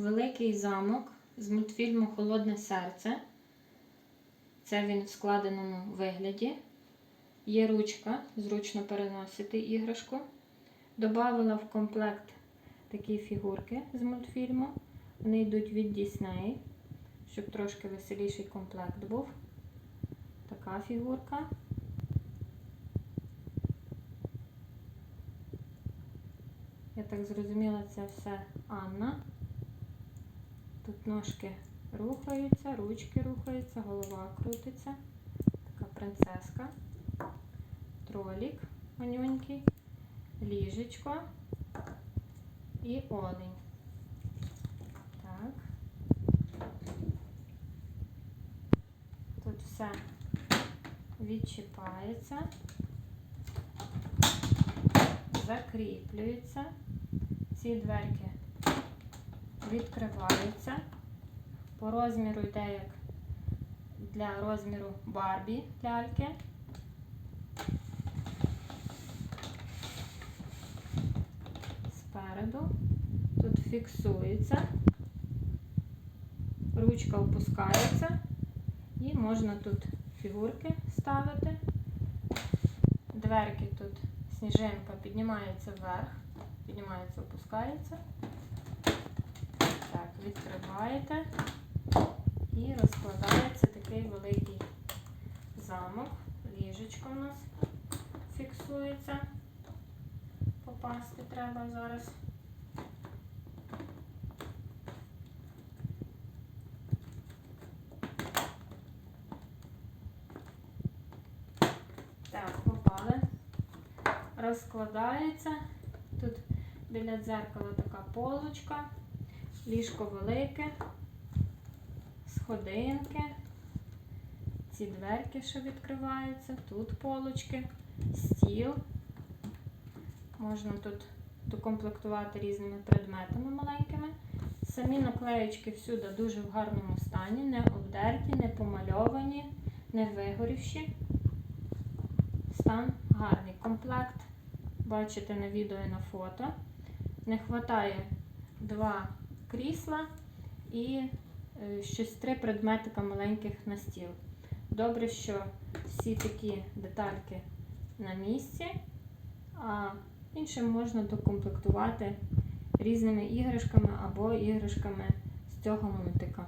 Великий замок з мультфільму Холодне серце. Це він в складеному вигляді. Є ручка, зручно переносити іграшку. Добавила в комплект такі фігурки з мультфільму. Вони йдуть від Disney, щоб трошки веселіший комплект був. Така фігурка. Я так зрозуміла, це все Анна. Тут ножки рухаються, ручки рухаються, голова крутиться. Така принцеска. Тролік манюнький, ліжечко і олень. Так. Тут все відчіпається, закріплюється. Ці дверки відкриваються. По розміру йде як для розміру Барбі ляльки. Спереду тут фіксується, ручка опускається і можна тут фігурки ставити. Дверки тут сніжинка піднімається вверх, піднімається, опускається. Відкриваєте і розкладається такий великий замок. Ліжечко у нас фіксується. Попасти треба зараз. Так, попали. Розкладається. Тут біля дзеркала така полочка, ліжко велике, сходинки, ці дверки, що відкриваються, тут полочки, стіл. Можна тут докомплектувати різними предметами маленькими. Самі наклеєчки всюди дуже в гарному стані, не обдерті, не помальовані, не вигорівші. Стан гарний. Комплект бачите на відео і на фото. Не вистачає два крісла і е, щось три предметика маленьких на стіл. Добре, що всі такі детальки на місці, а іншим можна докомплектувати різними іграшками або іграшками з цього мультика.